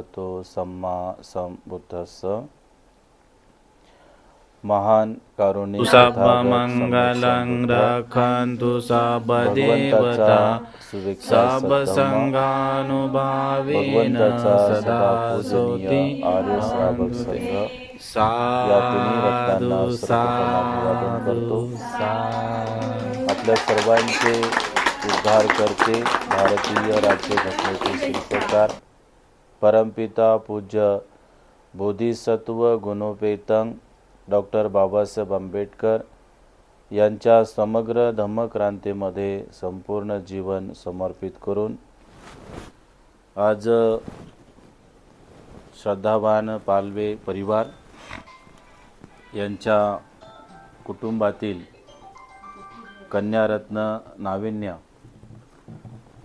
अरहतो सम्मा संबुद्धस्स महान भगवंताचा सुविख्यात सद्धम्म सर्वसङ्गानुभावेन भगवंताचा सदा सोति। साधु. साधु। आपल्या सर्वांचे उद्धार करते भारतीय राज्यघटनेचे शिल्पकार परमपिता पूज्य बोधिसत्व गुणोपेतंग डॉक्टर बाबासाहेब आंबेडकर यांच्या समग्र धम्मक्रांतीमध्ये संपूर्ण जीवन समर्पित करून आज श्रद्धावान पालवे परिवार यांच्या कुटुंबातील कन्यारत्न नाविन्य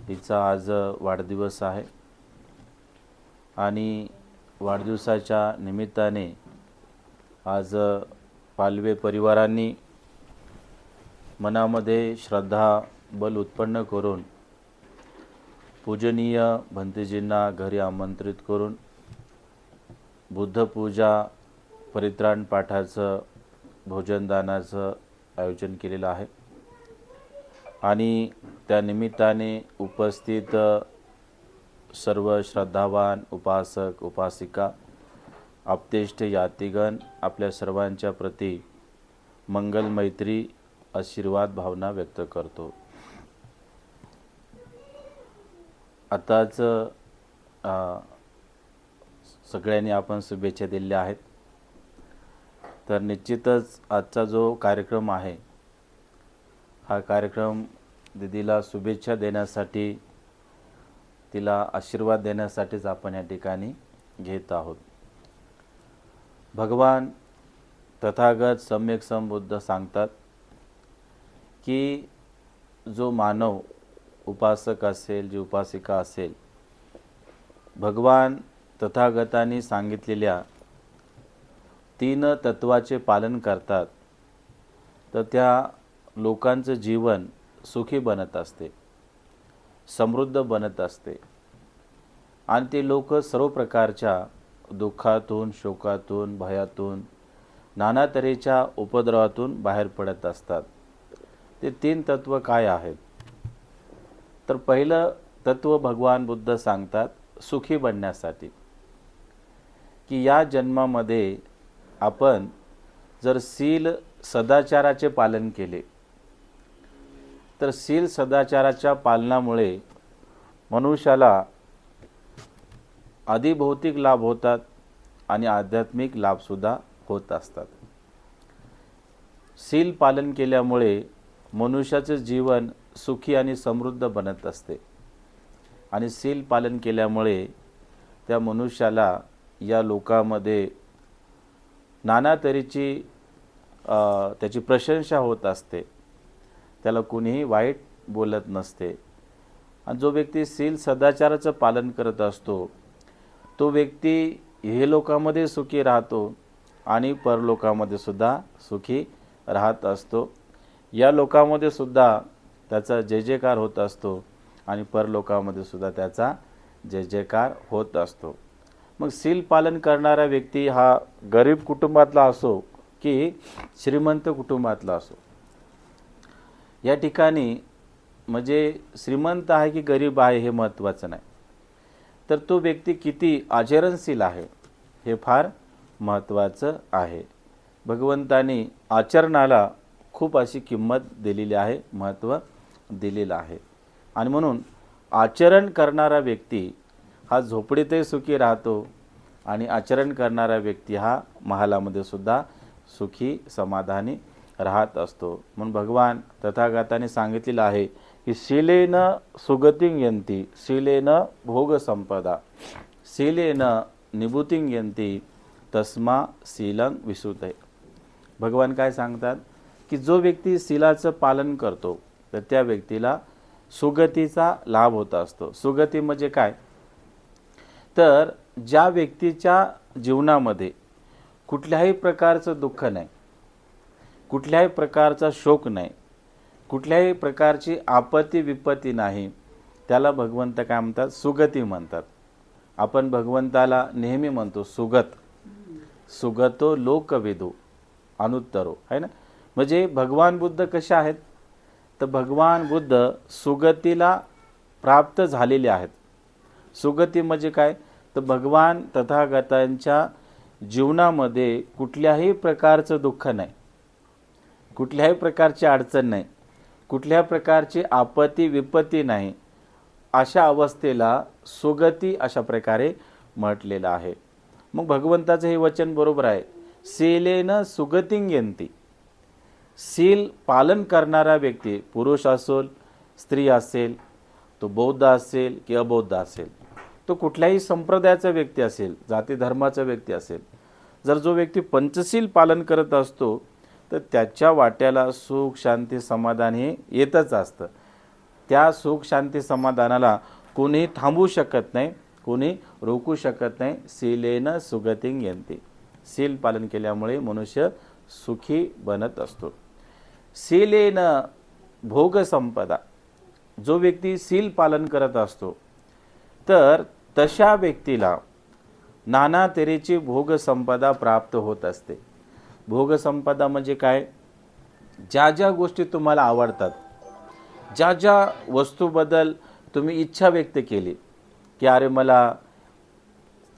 हिचा आज वाढदिवस आहे. आणि वाढदिवसाच्या निमित्ताने आज पालवे परिवारांनी मनामध्ये श्रद्धा बल उत्पन्न करून पूजनीय भंतेजींना घरी आमंत्रित करून बुद्धपूजा परित्राण पाठाचं भोजनदानाचं आयोजन केलेलं आहे. आणि त्या निमित्ताने उपस्थित सर्व श्रद्धावान उपासक उपासिका आप्तेष्ट यातिगण आपल्या सर्वांच्या प्रती मंगल मैत्री आशीर्वाद भावना व्यक्त करतो. आताच सगळ्यांनी आपण शुभेच्छा दिल्या आहेत. तर निश्चितच आजचा जो कार्यक्रम आहे हा कार्यक्रम दिदीला शुभेच्छा देण्यासाठी तिला आशीर्वाद देण्यासाठीच आपण या ठिकाणी घेत आहोत. भगवान तथागत सम्यक संबुद्ध सांगतात की जो मानव उपासक असेल जी उपासिका असेल भगवान तथागतांनी सांगितलेल्या तीन तत्वाचे पालन करतात तर त्या लोकांचं जीवन सुखी बनत असते. समृद्ध बनत असते. आणि ते लोक सर्व प्रकारच्या दुःखातून शोकातून भयातून नाना तऱ्हेच्या उपद्रवातून बाहेर पडत असतात. ते तीन तत्व काय आहेत? तर पहिलं तत्व भगवान बुद्ध सांगतात सुखी बनण्यासाठी. की या जन्मामध्ये आपण जर सील सदाचाराचे पालन केले तर सील सदाचाराच्या पालनामुळे मनुष्याला अधिभौतिक लाभ होतात आणि आध्यात्मिक लाभसुद्धा होत असतात. सील पालन केल्यामुळे मनुष्याचे जीवन सुखी आणि समृद्ध बनत असते. आणि सील पालन केल्यामुळे त्या मनुष्याला या लोकामध्ये नाना तऱ्हेची त्याची प्रशंसा होत असते. त्याला कुणीही वाईट बोलत नसते. आणि जो व्यक्ती सील सदाचाराचं पालन करत असतो तो व्यक्ती हे लोकामध्ये सुखी राहतो आणि परलोकामध्ये सुद्धा सुखी राहत असतो. या लोकामध्ये सुद्धा त्याचा जय जयकार होत असतो आणि परलोकामध्ये सुद्धा त्याचा जय जयकार होत असतो. मग सील पालन करणारा व्यक्ती हा गरीब कुटुंबातला असो की श्रीमंत कुटुंबातला असो या ठिकाणी म्हणजे श्रीमंत आहे की गरीब आहे हे महत्त्वाचं नाही. तर तो व्यक्ती किती आचरणशील आहे हे फार महत्त्वाचं आहे. भगवंतानी आचरणाला खूप अशी किंमत दिलेली आहे महत्त्व दिलेलं आहे. आणि म्हणून आचरण करणारा व्यक्ती हा झोपडीतही सुखी राहतो आणि आचरण करणारा व्यक्ती हा महालामध्ये सुद्धा सुखी समाधानी राहत असतो. म्हणून भगवान तथागताने सांगितलेलं आहे की शिलेन सुगतिंग यंती शिलेन भोग संपदा शिलेन निभूतिंग यंती तस्मा विसुत. आहे भगवान काय सांगतात? की जो व्यक्ती शिलाचं पालन करतो तर त्या व्यक्तीला सुगतीचा लाभ होत असतो. सुगती म्हणजे काय? तर ज्या व्यक्तीच्या जीवनामध्ये कुठल्याही प्रकारचं दुःख नाही कुठल्याही प्रकारचा शोक नाही. कुठल्याही प्रकारची आपत्ती विपत्ती नाही. त्याला भगवंत काय म्हणतात? सुगती म्हणतात. आपण भगवंताला नेहमी म्हणतो सुगत. सुगतो लोकवेदो अनुत्तरो. आहे ना? म्हणजे भगवान बुद्ध कसे आहेत? तर भगवान बुद्ध सुगतीला प्राप्त झालेले आहेत. सुगती म्हणजे काय? तर भगवान तथागतांच्या जीवनामध्ये कुठल्याही प्रकारचं दुःख नाही. कुठल्याही प्रकारची अडचण नाही. कुठल्याही प्रकारची आपत्ती विपत्ती नाही. अशा अवस्थेला सुगती अशा प्रकारे म्हटलेलं आहे. मग भगवंताचं हे वचन बरोबर आहे. सेलेन सुगतिंगयंती सील पालन करणारा व्यक्ती पुरुष असेल स्त्री असेल तो बौद्ध असेल की अबौद्ध असेल तो कुठल्याही संप्रदायाचा व्यक्ती असेल जाती धर्माचा व्यक्ती असेल जर जो व्यक्ती पंचशील पालन करत असतो तर त्याच्या वाट्याला सुख शांती समाधान हे येतच असतं. त्या सुख शांती समाधानाला कोणी थांबवू शकत नाही कोणी रोखू शकत नाही. सीलेनं सुगतिंग यंती सील पालन केल्यामुळे मनुष्य सुखी बनत असतो. सीलेनं भोगसंपदा जो व्यक्ती सील पालन करत असतो तर तशा व्यक्तीला नाना तऱ्हेची भोगसंपदा प्राप्त होत असते. भोगसंपदा म्हणजे काय? ज्या ज्या गोष्टी तुम्हाला आवडतात ज्या ज्या वस्तूबद्दल तुम्ही इच्छा व्यक्त केली की अरे मला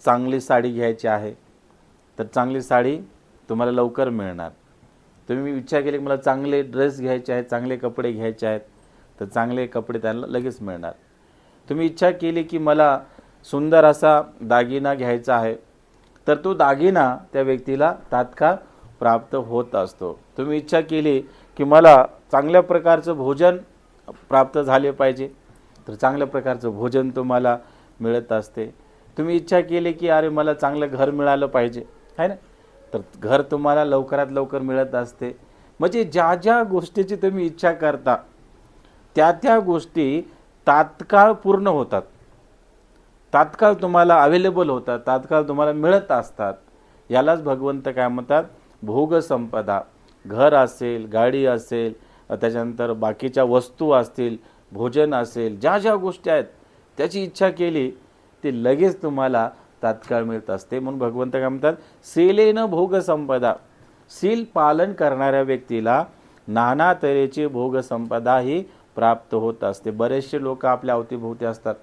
चांगली साडी घ्यायची आहे तर चांगली साडी तुम्हाला लवकर मिळणार. तुम्ही इच्छा केली की मला चांगले ड्रेस घ्यायचे आहेत चांगले कपडे घ्यायचे आहेत तर चांगले कपडे त्यांना लगेच मिळणार. तुम्ही इच्छा केली की मला सुंदर असा दागिना घ्यायचा आहे तर तो दागिना त्या व्यक्तीला तात्काळ प्राप्त होत असतो. तुम्ही इच्छा केली की मला चांगल्या प्रकारचं भोजन प्राप्त झाले पाहिजे तर चांगल्या प्रकारचं भोजन तुम्हाला मिळत असते. तुम्ही इच्छा केली की अरे मला चांगलं घर मिळालं पाहिजे आहे ना? तर घर तुम्हाला लवकरात लवकर मिळत असते. म्हणजे ज्या ज्या गोष्टीची तुम्ही इच्छा करता त्या त्या गोष्टी तात्काळ पूर्ण होतात. तात्काळ तुम्हाला अवेलेबल होतात तात्काळ तुम्हाला मिळत असतात. यालाच भगवंत काय म्हणतात? भोगसंपदा. घर असेल गाडी असेल त्याच्यानंतर बाकीच्या वस्तू असतील भोजन असेल ज्या ज्या गोष्टी आहेत त्याची इच्छा केली ती लगेच तुम्हाला तात्काळ मिळत असते. म्हणून भगवंत काय म्हणतात? सीलेनं भोगसंपदा. सील पालन करणाऱ्या व्यक्तीला नाना तऱ्हेची भोगसंपदा ही प्राप्त होत असते. बरेचसे लोक आपल्या अवतीभोवती असतात.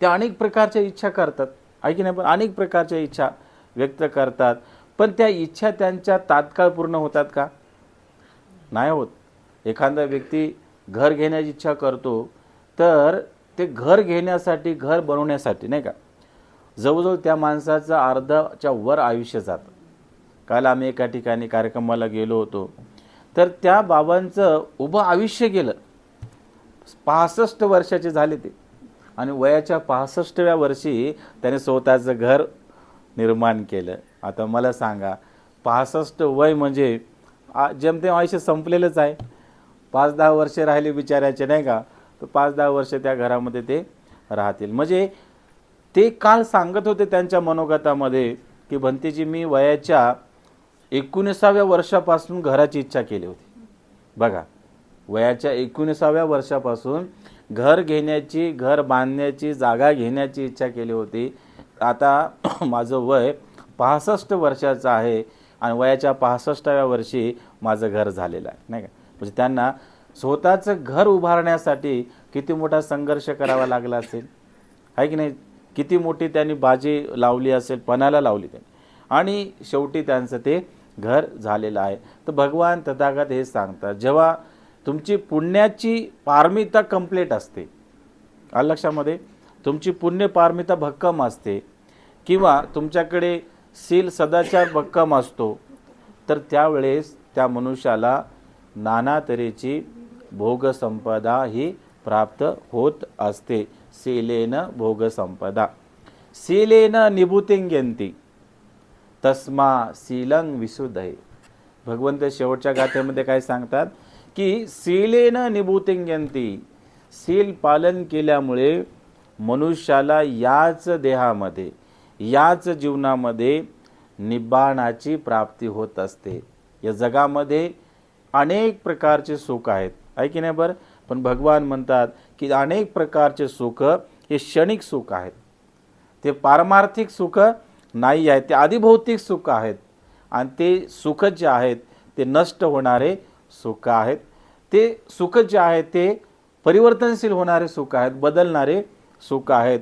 त्या अनेक प्रकारच्या इच्छा करतात. आहे की नाही? पण अनेक प्रकारच्या इच्छा व्यक्त करतात. पण त्या इच्छा त्यांच्या तात्काळ पूर्ण होतात का? नाही होत. एखादा व्यक्ती घर घेण्याची इच्छा करतो तर ते घर घेण्यासाठी घर बनवण्यासाठी नाही का? जवळजवळ त्या माणसाचं अर्धाच्या वर आयुष्य जातं. काल आम्ही एका ठिकाणी कार्यक्रमाला गेलो होतो तर त्या बाबांचं उभं आयुष्य गेलं. पासष्ट वर्षाचे झाले ते. आणि वयाच्या पासष्टव्या वर्षी त्याने स्वतःचं घर निर्माण केलं. आता मला सांगा पासष्ट वय म्हणजे आ- जेमतेम आयुष्य संपलेलंच आहे. पाच दहा वर्षे राहिले बिचाऱ्याचे नाही का? तर पाच दहा वर्ष त्या घरामध्ये ते राहतील. म्हणजे ते काल सांगत होते त्यांच्या मनोगतामध्ये की भंतेजी मी वयाच्या एकोणीसाव्या वर्षापासून घराची इच्छा केली होती. बघा वयाच्या एकोणीसाव्या वर्षापासून घर घेण्याची घर बांधण्याची जागा घेण्याची इच्छा केली होती. आता माझं वय पासष्ट वर्षाचं आहे आणि वयाच्या पासष्टाव्या वर्षी माझं घर झालेलं आहे नाही का? म्हणजे त्यांना स्वतःचं घर उभारण्यासाठी किती मोठा संघर्ष करावा लागला असेल? आहे की नाही? किती मोठी त्यांनी बाजी लावली असेल? पणाला लावली त्यांनी. आणि शेवटी त्यांचं ते घर झालेलं आहे. तर भगवान तथागत हे सांगतात जेव्हा तुमची पुण्याची पारमिता कंप्लीट असते लक्षामध्ये? तुमची पुण्य पारमिता भक्कम असते किंवा तुमच्याकडे सील सदाचार भक्कम असतो. तर त्यावेळेस त्या मनुष्याला नाना तऱ्हेची भोगसंपदा ही प्राप्त होत असते. सीलेन भोगसंपदा. सीलेन निभूतिंग्यंती तस्मा सीलंग विशुद्धय भगवंत शेवटच्या गाथेमध्ये काय सांगतात? की सीलेन निभूतिंग्यंती सील पालन केल्यामुळे मनुष्याला याच देहामध्ये याच जीवनामध्ये निब्बाणाची प्राप्ती होत असते. या जगामध्ये अनेक प्रकारचे सुख आहेत. आहे की नाही बरं? पण भगवान म्हणतात की अनेक प्रकारचे सुख हे क्षणिक सुख आहेत. ते पारमार्थिक सुख नाही आहे ते आधिभौतिक सुख आहेत. आणि ते सुख जे आहेत ते नष्ट होणारे सुख आहेत. ते सुख जे आहेत ते परिवर्तनशील होणारे सुख आहेत बदलणारे सुख आहेत.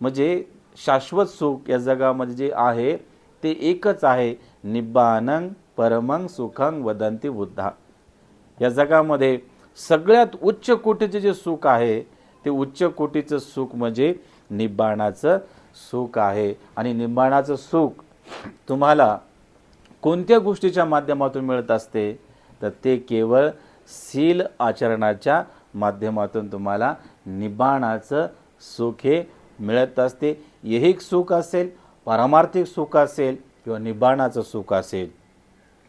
म्हणजे शाश्वत सुख या जगामध्ये जे आहे ते एकच आहे. निब्बानंग परमंग सुखंग वदंती बुद्धा. या जगामध्ये सगळ्यात उच्च कोटीचे जे सुख आहे ते उच्च कोटीचं सुख म्हणजे निब्बाणाचं सुख आहे. आणि निब्बाणाचं सुख तुम्हाला कोणत्या गोष्टीच्या माध्यमातून मिळत असते? तर ते केवळ शील आचरणाच्या माध्यमातून तुम्हाला निबाणाचं सुख हे मिळत असते. ऐहिक सुख असेल पारमार्थिक सुख असेल किंवा निबाणाचं सुख असेल.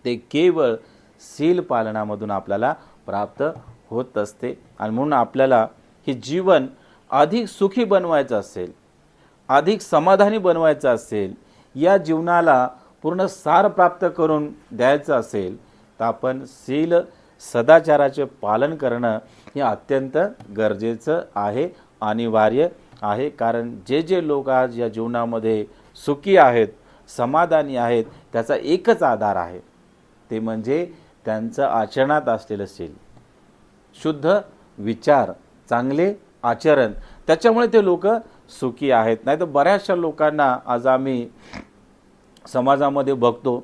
ते केवळ सील पालनामधून आपल्याला प्राप्त होत असते. आणि म्हणून आपल्याला हे जीवन अधिक सुखी बनवायचं असेल अधिक समाधानी बनवायचं असेल या जीवनाला पूर्ण सार प्राप्त करून द्यायचं असेल तर आपण सील सदाचाराचे पालन करणं हे अत्यंत गरजेचं आहे अनिवार्य आहे. कारण जे जे लोक आज या जीवनामध्ये सुखी आहेत समाधानी आहेत त्याचा एकच आधार आहे. ते म्हणजे त्यांचं आचरणात असलेलं शील शुद्ध विचार चांगले आचरण त्याच्यामुळे ते लोक सुखी आहेत. नाही तर बऱ्याचशा लोकांना आज आम्ही समाजामध्ये बघतो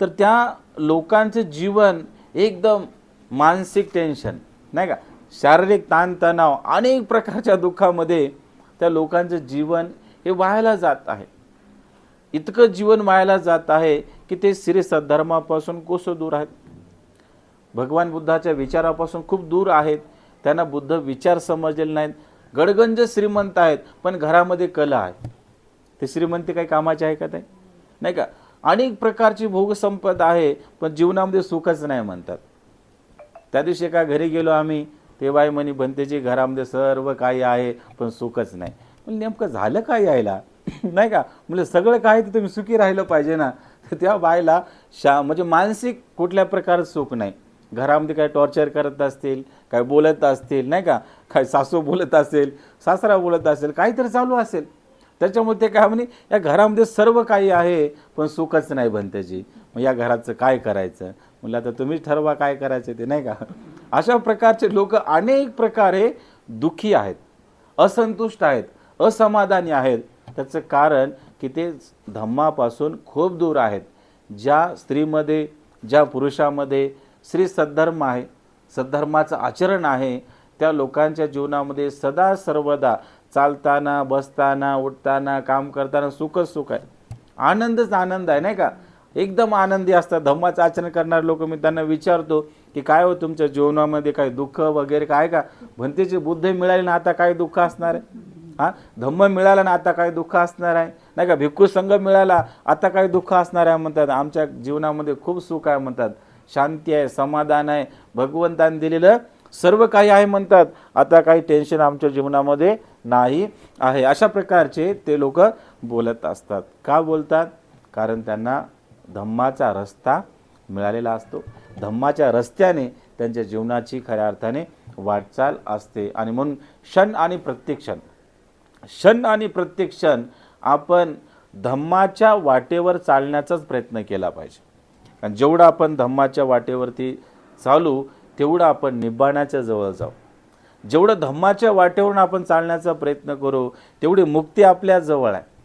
तर त्या लोकांचं जीवन एकदम मानसिक टेन्शन नाही का? शारीरिक ताणतणाव अनेक प्रकारच्या दुःखामध्ये त्या लोकांचं जीवन हे वाहायला जात आहे. इतकं जीवन वाहायला जात आहे की ते श्री सद्धर्मापासून कोसो दूर आहेत. भगवान बुद्धाच्या विचारापासून खूप दूर आहेत. त्यांना बुद्ध विचार समजलेले नाहीत. गडगंज श्रीमंत आहेत पण घरामध्ये कला आहे. ते श्रीमंती काही कामाचे आहे का ते? नाही का? अनेक प्रकारची भोगसंपदा आहे पण जीवनामध्ये सुखच नाही म्हणतात. त्या दिवशी एका घरी गेलो आम्ही. ते बाई बनतेची घरामध्ये सर्व काही आहे पण सुखच नाही. म्हणजे नेमकं झालं काय यायला? नाही का? म्हणजे सगळं काय तर तुम्ही सुखी राहिलं पाहिजे ना. तर त्या बाईला शा म्हणजे मानसिक कुठल्या प्रकारचं सुख नाही. घरामध्ये काय टॉर्चर करत असतील काय बोलत असतील नाही का? काय सासू बोलत असेल सासरा बोलत असेल काहीतरी चालू असेल. त्याच्यामुळे ते काय म्हणे या घरामध्ये सर्व काही आहे पण सुखच नाही बनतेची. मग या घराचं काय करायचं? म्हणलं आता तुम्हीच ठरवा काय करायचं ते नाही का? अशा प्रकारचे लोक अनेक प्रकारे दुःखी आहेत असंतुष्ट आहेत असमाधानी आहेत. त्याचं कारण की ते धम्मापासून खूप दूर आहेत. ज्या स्त्रीमध्ये ज्या पुरुषामध्ये श्री सद्धर्म आहे सद्धर्माचं आचरण आहे त्या लोकांच्या जीवनामध्ये सदा सर्वदा चालताना बसताना उठताना काम करताना सुखच सुख आहे. आनंदच आनंद आहे नाही का? एकदम आनंदी असतात. धम्माचं आचरण करणारे लोक मी त्यांना विचारतो की काय हो तुमच्या जीवनामध्ये काही दुःख वगैरे काय का? भंतेचे बुद्ध मिळाले ना आता काय दुःख असणार आहे. हां? धम्म मिळाला ना आता काय दुःख असणार आहे. नाही का? भिक्खू संघ मिळाला आता काय दुःख असणार आहे म्हणतात. आमच्या जीवनामध्ये खूप सुख आहे म्हणतात. शांती आहे समाधान आहे. भगवंताने दिलेलं सर्व काही आहे म्हणतात. आता काही टेन्शन आमच्या जीवनामध्ये नाही आहे. अशा प्रकारचे ते लोक बोलत असतात. का बोलतात? कारण त्यांना धम्माचा रस्ता मिळालेला असतो. धम्माच्या रस्त्याने त्यांच्या जीवनाची खऱ्या अर्थाने वाटचाल असते. आणि म्हणून क्षण आणि प्रत्येक क्षण क्षण आणि प्रत्येक क्षण आपण धम्माच्या वाटेवर चालण्याचाच प्रयत्न केला पाहिजे. आणि जेवढं आपण धम्माच्या वाटेवरती चालू तेवढं आपण निब्बाणाच्या जवळ जाऊ. जेवढं धम्माच्या वाटेवरून आपण चालण्याचा प्रयत्न करू तेवढी मुक्ती आपल्या जवळ आहे.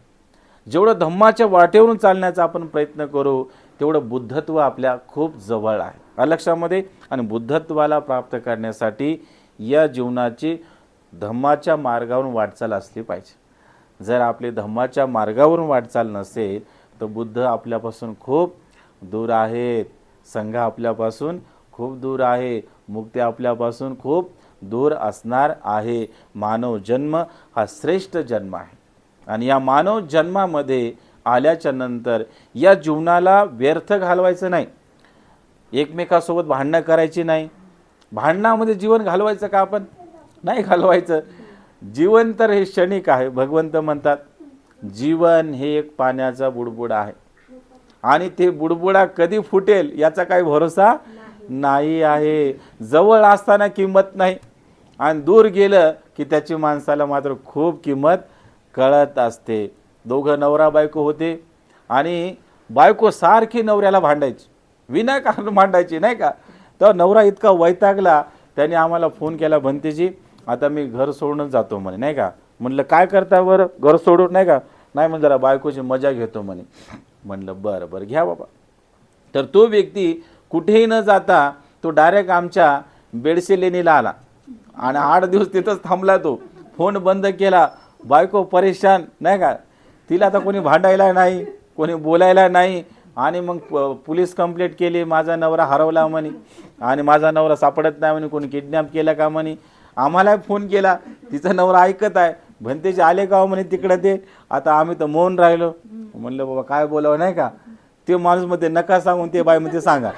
जेवढं धम्माच्या वाटेवरून चालण्याचा आपण प्रयत्न करू तेवढं बुद्धत्व आपल्या खूप जवळ आहे. अलक्षामध्ये आणि बुद्धत्वाला प्राप्त करण्यासाठी या जीवनाची धम्माच्या मार्गावरून वाटचाल असली पाहिजे. जर आपली धम्माच्या मार्गावरून वाटचाल नसेल तर बुद्ध आपल्यापासून खूप दूर आहेत. संघ आपल्यापासून खूप दूर आहे. मुक्ती आपल्यापासून खूप दूर असणार आहे. मानव जन्म हा श्रेष्ठ जन्म आहे. आणि या मानव जन्मामध्ये आल्याच्यानंतर या जीवनाला व्यर्थ घालवायचं नाही. एकमेकासोबत भांडणं करायची नाही. भांडणामध्ये जीवन घालवायचं का आपण? नाही घालवायचं. जीवन तर हे क्षणिक आहे भगवंत म्हणतात. जीवन हे एक पाण्याचा बुडबुडा आहे. आणि ते बुडबुडा कधी फुटेल याचा काही भरोसा नाही आहे. जवळ असताना किंमत नाही. आणि दूर गेलं की त्याची माणसाला मात्र खूप किंमत कळत असते. दोघं नवरा बायको होते आणि बायको सारखी नवऱ्याला भांडायची. विनाकारण भांडायची नाही का? तर नवरा इतका वैतागला त्याने आम्हाला फोन केला भंतेजी आता मी घर सोडूनच जातो म्हणे नाही का? म्हणलं काय करता बरं? घर सोडून नाही का? नाही म्हणजे जरा बायकोची मजा घेतो म्हणे. म्हणलं बरं बरं घ्या बाबा. तर तो व्यक्ती कुठेही न जाता तो डायरेक्ट आमच्या बेडसे लेणीला आला. आणि आठ दिवस तिथंच थांबला तो. फोन बंद केला. बायको परेशान नाही का? तिला आता कोणी भांडायला नाही कोणी बोलायला नाही. आणि मग प- पोलीस कंप्लेंट केली माझा नवरा हरवला म्हणे. आणि माझा नवरा सापडत नाही म्हणे कोणी किडनॅप केला का म्हणे. आम्हाला फोन केला. तिचा नवरा ऐकत आहे. भंतेचे आले का हो? म्हणे तिकडं ते आता आम्ही तर मौन राहिलो. म्हणलं बाबा काय बोलावं नाही का? ते माणूसमध्ये नका सांगून ते बाई मध्ये सांगा.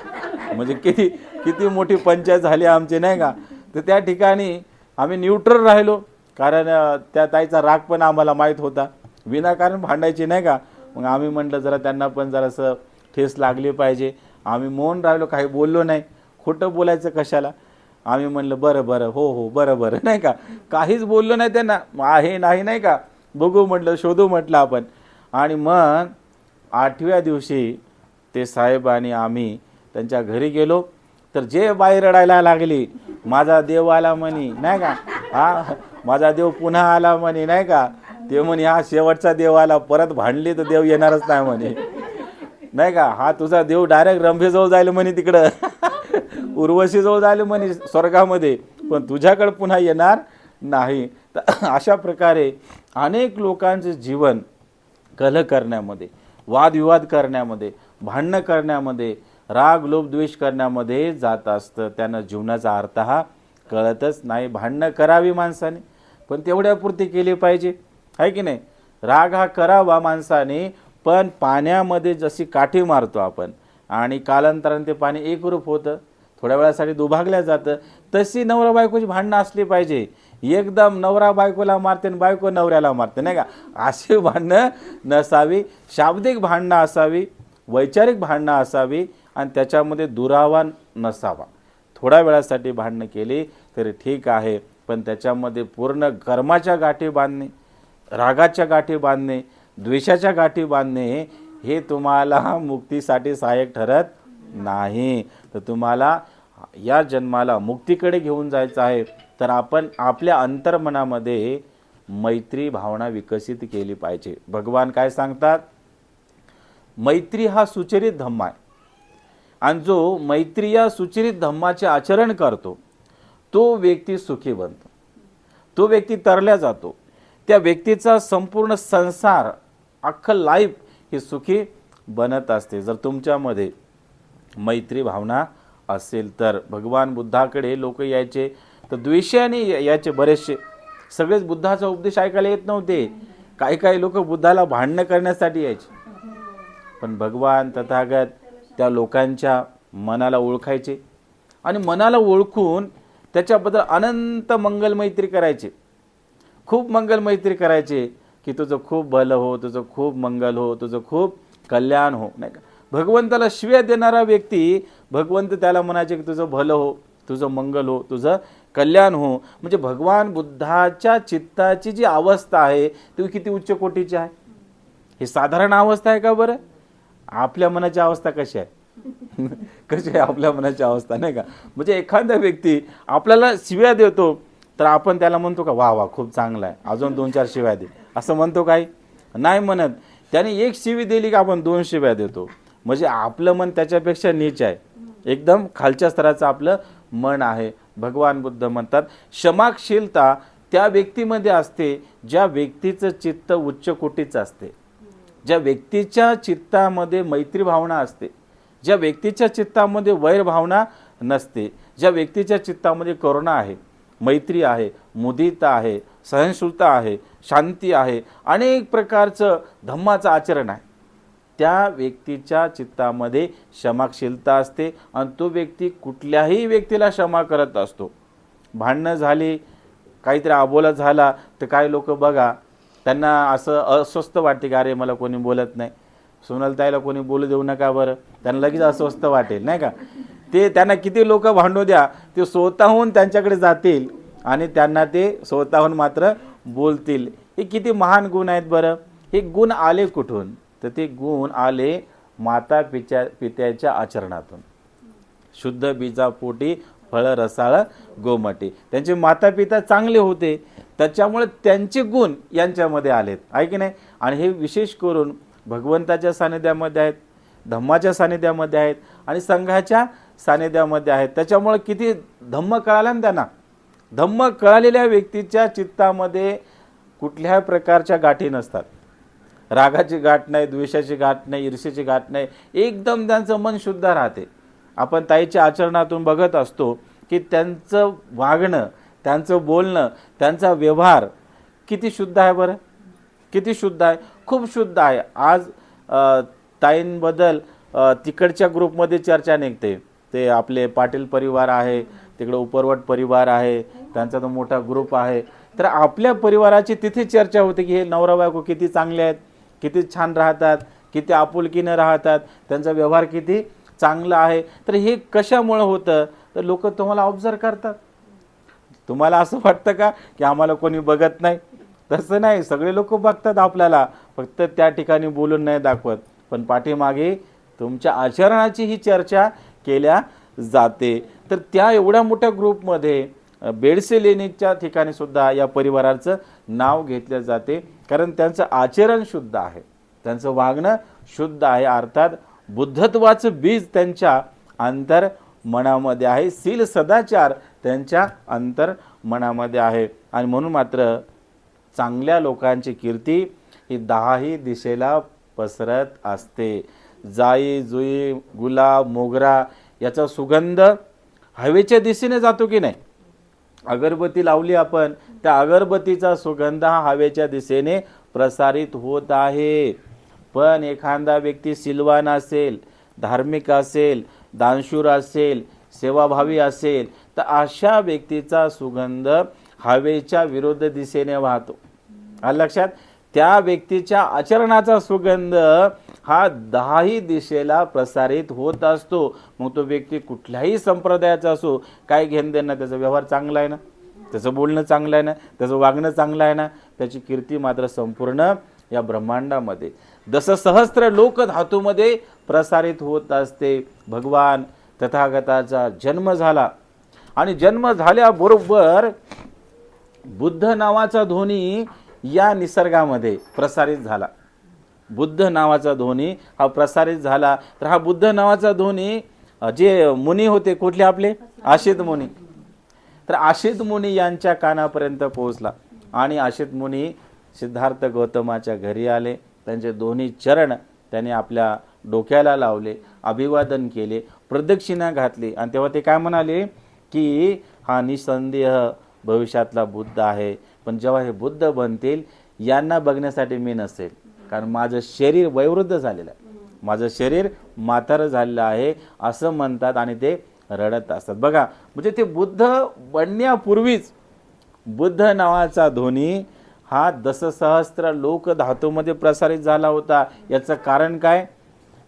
म्हणजे किती किती मोठी पंचायत झाली आमची नाही का? तर त्या ठिकाणी आम्ही न्यूट्रल राहिलो. कारण त्या ताईचा राग पण आम्हाला माहीत होता. विनाकारण भांडायची नाही का? मग आम्ही म्हटलं जरा त्यांना पण जरासं ठेस लागली पाहिजे. आम्ही मौन राहिलो काही बोललो नाही. खोटं बोलायचं कशाला? आम्ही म्हणलं बरं बरं हो हो बरं बरं. नाही का? काहीच बोललो नाही त्यांना. आहे नाही नाही का? बघू म्हटलं शोधू म्हटलं आपण. आणि मग आठव्या दिवशी ते साहेब आणि आम्ही त्यांच्या घरी गेलो. तर जे बाई रडायला लागली माझा देव आला म्हणी. नाही का? हा? माझा देव पुन्हा आला म्हणे नाही का? ते म्हणे हा शेवटचा देव आला परत भांडली तर देव येणारच नाही म्हणे. नाही का? हा तुझा देव डायरेक्ट रंभेजवळ जायला म्हणे तिकडं. उर्वशीजवळ जायला म्हणे स्वर्गामध्ये. पण तुझ्याकडे पुन्हा येणार नाही. तर अशा प्रकारे अनेक लोकांचे जीवन कलह करण्यामध्ये वादविवाद करण्यामध्ये भांडणं करण्यामध्ये राग लोभ द्वेष करण्यामध्ये जात असतं. त्यांना जीवनाचा अर्थ हा कळतच नाही. भांडणं करावी माणसाने. पण तेवढ्यापुरती केली पाहिजे. आहे की नाही? राग हा करावा माणसाने पण पाण्यामध्ये जशी काठी मारतो आपण आणि कालांतराने ते पाणी एकरूप होतं थोड्या वेळासाठी दुभागल्या जातं तशी नवरा बायकोची भांडणं असली पाहिजे. एकदम नवरा बायकोला मारते आणि बायको नवऱ्याला मारते नाही का? अशी भांडणं नसावी शाब्दिक भांडणं असावी वैचारिक भांडणं असावी आणि त्याच्यामध्ये दुरावा नसावा. थोड्या वेळासाठी भांडणं केली तरी ठीक आहे. पण त्याच्यामध्ये पूर्ण कर्माच्या गाठी बांधणे रागाच्या गाठी बांधणे द्वेषाच्या गाठी बांधणे हे तुम्हाला मुक्तीसाठी सहाय्यक ठरत नाही. तर तुम्हाला या जन्माला मुक्तीकडे घेऊन जायचं आहे तर आपण आपल्या अंतर्मनामध्ये मैत्री भावना विकसित केली पाहिजे. भगवान काय सांगतात? मैत्री हा सुचरित धम्म आहे. आणि जो मैत्री या सुचरित धम्माचे आचरण करतो तो व्यक्ती सुखी बनतो तो व्यक्ती तरल्या जातो. त्या व्यक्तीचा संपूर्ण संसार अख्खं लाईफ ही सुखी बनत असते. जर तुमच्यामध्ये मैत्री भावना असेल तर भगवान बुद्धाकडे लोक यायचे तर द्वेषाने या- यायचे बरेचसे. सगळेच बुद्धाचा उपदेश ऐकायला येत नव्हते. काही काही लोक बुद्धाला भांडणं करण्यासाठी यायचे. पण भगवान तथागत त्या लोकांच्या मनाला ओळखायचे. आणि मनाला ओळखून त्याच्याबद्दल अनंत मंगल मैत्री करायचे. खूप मंगल मैत्री करायचे की तुझं खूप भलं हो तुझं खूप मंगल हो तुझं खूप कल्याण हो. नाही का? भगवंताला शिव्या देणारा व्यक्ती भगवंत त्याला म्हणायचे की तुझं भलं हो तुझं मंगल हो तुझं कल्याण हो. म्हणजे भगवान बुद्धाच्या चित्ताची जी अवस्था आहे ती किती उच्च कोटीची आहे? ही साधारण अवस्था आहे का बरं? आपल्या मनाची अवस्था कशी आहे? कशी आहे आपल्या मनाची अवस्था नाही का? म्हणजे एखादा व्यक्ती आपल्याला शिव्या देतो तर आपण त्याला म्हणतो का वा वा खूप चांगला आहे. अजून दोन चार शिव्या दे. असं म्हणतो काय नाही म्हणत. त्याने एक शिवी दिली की आपण दोन शिव्या देतो. म्हणजे आपलं मन त्याच्यापेक्षा नीच आहे. एकदम खालच्या स्तराचं आपलं मन आहे. भगवान बुद्ध म्हणतात क्षमाशीलता त्या व्यक्तीमध्ये असते ज्या व्यक्तीचं चित्त उच्च कोटीचं असते. ज्या व्यक्तीच्या चित्तामध्ये मैत्री भावना असते. ज्या व्यक्तीच्या चित्तामध्ये वैरभावना नसते ज्या व्यक्तीच्या चित्तामध्ये करुणा आहे मैत्री आहे मुदिता आहे सहनशीलता आहे शांती आहे अनेक प्रकारचं धम्माचं आचरण आहे. त्या व्यक्तीच्या चित्तामध्ये क्षमाशीलता असते आणि तो व्यक्ती कुठल्याही व्यक्तीला क्षमा करत असतो. भांडणं झाली काहीतरी अबोला झाला तर काही लोक बघा त्यांना असं अस्वस्थ वाटते का अरे मला कोणी बोलत नाही. सोनलताईला कोणी बोलू देऊ नका बरं. त्यांना लगेच अस्वस्थ वाटेल नाही का? ते त्यांना किती लोक भांडू द्या ते स्वतःहून त्यांच्याकडे जातील आणि त्यांना ते स्वतःहून मात्र बोलतील. हे किती महान गुण आहेत बरं. हे गुण आले कुठून? तर ते गुण आले माता पित्या पित्याच्या आचरणातून. शुद्ध बीजापोटी फळ रसाळ गोमटी. त्यांचे माता पिता चांगले होते. त्याच्यामुळे त्यांचे गुण यांच्यामध्ये आलेत. आहे की नाही? आणि हे विशेष करून भगवंताच्या सानिध्यामध्ये आहेत धम्माच्या सानिध्यामध्ये आहेत आणि संघाच्या सानिध्यामध्ये आहेत. त्याच्यामुळे किती धम्म कळाला ना त्यांना. धम्म कळालेल्या व्यक्तीच्या चित्तामध्ये कुठल्याही प्रकारच्या गाठी नसतात. रागाची गाठ नाही द्वेषाची गाठ नाही ईर्षेची गाठ नाही. एकदम त्यांचं मन शुद्ध राहते. आपण ताईच्या आचरणातून बघत असतो की त्यांचं वागणं त्यांचं बोलणं त्यांचा व्यवहार किती शुद्ध आहे बरं? किती शुद्ध आहे? खूप शुद्ध आहे. आज ताईंबद्दल तिकडच्या ग्रुपमध्ये चर्चा निघते. ते आपले पाटील परिवार आहे तिकडे उपरवट परिवार आहे त्यांचा तो मोठा ग्रुप आहे. तर आपल्या परिवाराची तिथे चर्चा होते की हे नवरा बायको किती चांगले आहेत किती छान राहतात किती आपुलकीनं राहतात त्यांचा व्यवहार किती चांगला आहे. तर हे कशामुळं होतं? तर लोक तुम्हाला ऑब्झर्व करतात. तुम्हाला असं वाटतं का की आम्हाला कोणी बघत नाही? तसं नाही. सगळे लोक बघतात आपल्याला. फक्त त्या ठिकाणी बोलून नाही दाखवत. पण पाठीमागे तुमच्या आचरणाची ही चर्चा केल्या जाते. तर त्या एवढ्या मोठ्या ग्रुपमध्ये बेडसे लेणीच्या ठिकाणी सुद्धा या परिवाराचं नाव घेतलं जाते. कारण त्यांचं आचरण शुद्ध आहे. त्यांचं वागणं शुद्ध आहे. अर्थात बुद्धत्वाचं बीज त्यांच्या अंतर मनामध्ये आहे. सील सदाचार त्यांच्या अंतर मनामध्ये आहे. आणि म्हणून मात्र चांगल्या लोकांची कीर्ती ही दहाही दिशेला पसरत असते. जाई जुई गुलाब मोगरा याचा सुगंध हवेच्या दिशेने जातो की नाही? अगरबत्ती लावली आपण त्या अगरबत्तीचा सुगंध हा हवेच्या दिशेने प्रसारित होत आहे. पण एखादा व्यक्ती सिलवान असेल धार्मिक असेल दानशूर असेल सेवाभावी असेल तर अशा व्यक्तीचा सुगंध हवेच्या विरुद्ध दिशेने वाहतो. लक्षात? त्या व्यक्तीच्या आचरणाचा सुगंध हा दहाही दिशेला प्रसारित होत असतो. मग तो व्यक्ती कुठल्याही संप्रदायाचा असो काय घेणं देणं त्याचा व्यवहार चांगला आहे ना? त्याचं बोलणं चांगलं आहे ना? त्याचं वागणं चांगलं आहे ना? त्याची कीर्ती मात्र संपूर्ण या ब्रह्मांडामध्ये. जसं सहस्त्र लोक धातूमध्ये प्रसारित होत असते. भगवान तथागताचा जन्म झाला. आणि जन्म झाल्याबरोबर बुद्ध नावाचा ध्वनी या निसर्गामध्ये प्रसारित झाला. बुद्ध नावाचा ध्वनी हा प्रसारित झाला. तर हा बुद्ध नावाचा ध्वनी जे मुनी होते कुठले आपले? आशित मुनी. तर आशित मुनी यांच्या कानापर्यंत पोहोचला आणि आशित मुनी सिद्धार्थ गौतमाच्या घरी आले. त्यांचे दोन्ही चरण त्याने आपल्या डोक्याला लावले अभिवादन केले प्रदक्षिणा घातली आणि तेव्हा ते काय म्हणाले की हा निसंदेह भविष्यातला बुद्ध आहे. पण जेव्हा हे बुद्ध बनतील यांना बघण्यासाठी मी नसेल. कारण माझं शरीर वयोवृद्ध झालेलं आहे. माझं शरीर म्हातारं झालेलं आहे असं म्हणतात आणि ते रडत असतात. बघा म्हणजे ते बुद्ध बनण्यापूर्वीच बुद्ध नावाचा ध्वनी हा दससहस्त्र लोक धातूमध्ये प्रसारित झाला होता. याचं कारण काय?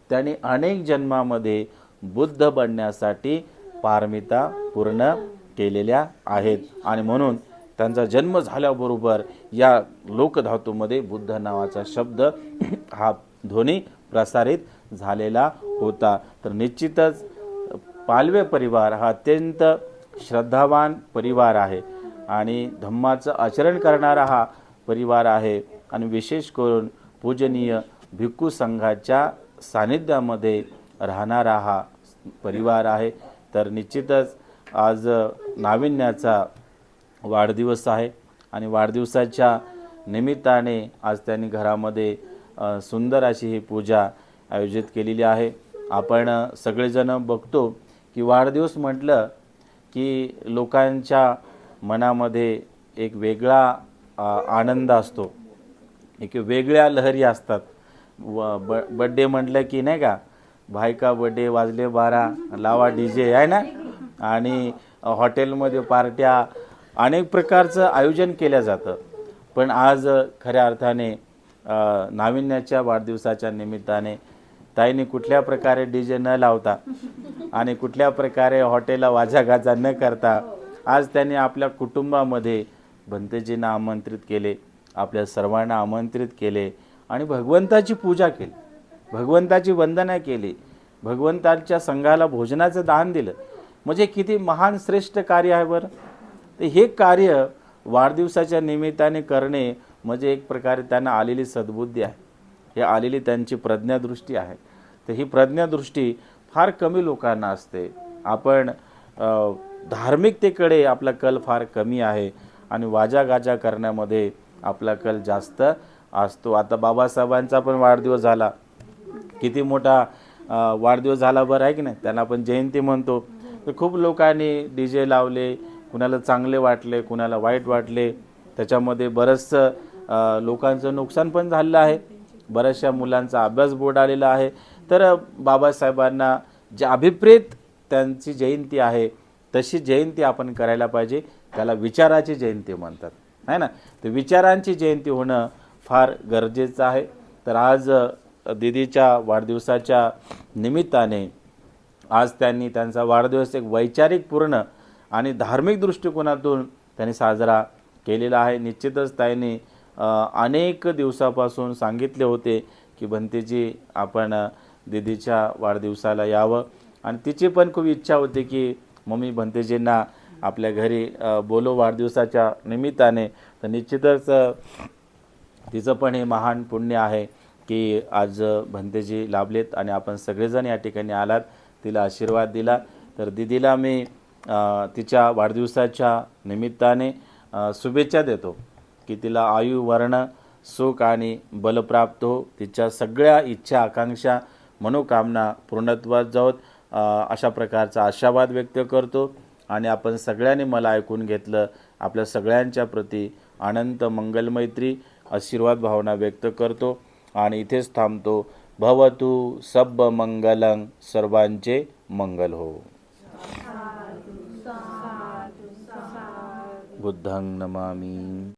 त्याने अनेक जन्मामध्ये बुद्ध बनण्यासाठी पारमिता पूर्ण केलेल्या आहेत. आणि म्हणून त्यांचा जन्म झाल्याबरोबर या लोकधातूमध्ये बुद्ध नावाचा शब्द हा ध्वनी प्रसारित झालेला होता. तर निश्चितच पालवे परिवार हा अत्यंत श्रद्धावान परिवार आहे आणि धम्माचं आचरण करणारा हा परिवार आहे आणि विशेष करून पूजनीय भिक्खू संघाच्या सानिध्यामध्ये राहणारा हा परिवार आहे. तर निश्चितच आज नाविन्याचा वाढदिवस आहे आणि वाढदिवसाच्या निमित्ताने आज त्यांनी घरामध्ये सुंदर अशी ही पूजा आयोजित केलेली आहे. आपण सगळेजण बघतो की वाढदिवस म्हटलं की लोकांच्या मनामध्ये एक वेगळा आनंद असतो. एक वेगळ्या लहरी असतात. व ब बड्डे म्हटलं की नाही का भायका बड्डे वाजले बारा लावा डी जे आहे ना? आणि हॉटेलमध्ये पार्ट्या अनेक प्रकारचं आयोजन केलं जातं. पण आज खऱ्या अर्थाने नाविन्याच्या वाढदिवसाच्या निमित्ताने ताईने कुठल्या प्रकारे डी जे न लावता आणि कुठल्या प्रकारे हॉटेलला वाजागाजा न करता आज त्यांनी आपल्या कुटुंबामध्ये भंतेजींना आमंत्रित केले आपल्या सर्वांना आमंत्रित केले आणि भगवंताची पूजा केली. भगवंताची वंदना केली. भगवंताच्या संघाला भोजनाचं दान दिलं. म्हणजे किती महान श्रेष्ठ कार्य आहे बरं. तर हे कार्य वाढदिवसाच्या निमित्ताने करणे म्हणजे एक प्रकारे त्यांना आलेली सद्बुद्धी आहे. हे आलेली त्यांची प्रज्ञादृष्टी आहे. तर ही प्रज्ञादृष्टी फार कमी लोकांना असते. आपण धार्मिकतेकडे आपला कल फार कमी आहे आणि वाजागाजा करण्यामध्ये आपला कल जास्त असतो. आता बाबासाहेबांचा पण वाढदिवस झाला. किती मोठा वाढदिवस झाला बरं आहे की नाही? त्यांना आपण जयंती म्हणतो. तर खूप लोकांनी डी जे लावले कुणाला चांगले वाटले कुणाला वाईट वाटले त्याच्यामध्ये बरंचसं लोकांचं नुकसान पण झालेलं आहे. बऱ्याचशा मुलांचा अभ्यास बोर्ड आलेला आहे. तर बाबासाहेबांना जे अभिप्रेत त्यांची जयंती आहे तशी जयंती आपण करायला पाहिजे. त्याला विचाराची जयंती म्हणतात. आहे ना? तर विचारांची जयंती होणं फार गरजेचं आहे. तर आज दिदीच्या दीदीच्या वाढदिवसाच्या निमित्ताने आज त्यांनी त्यांचा वाढदिवस एक वैचारिक पूर्ण आणि धार्मिक दृष्टिकोनातून त्यांनी साजरा केलेला आहे. निश्चितच त्यांनी अनेक दिवसापासून सांगितले होते की भंतेजी आपण दिदीच्या दीदीच्या वाढदिवसाला यावं. आणि तिची पण खूप इच्छा होती की मम्मी भंतेजींना आपल्या घरी बोलो वाढदिवसाच्या निमित्ताने. तर निश्चितच तिचं पण हे महान पुण्य आहे की आज भंतेजी लाभलेत आणि आपण सगळेजण या ठिकाणी आलात तिला आशीर्वाद दिला. तर दिदीला मी तिच्या वाढदिवसाच्या निमित्ताने शुभेच्छा देतो की तिला आयु वर्ण सुख आणि बल प्राप्त हो. तिच्या सगळ्या इच्छा आकांक्षा मनोकामना पूर्णत्वात जावत. अशा प्रकारचा आशावाद व्यक्त करतो आणि आपण सगळ्यांनी मला ऐकून घेतलं. आपल्या सगळ्यांच्या प्रती अनंत मंगलमैत्री आशीर्वाद भावना व्यक्त करतो आणि इथेच थांबतो. भवतु सब मंगलं सर्वांचे मंगल हो. बुद्धं नमामि।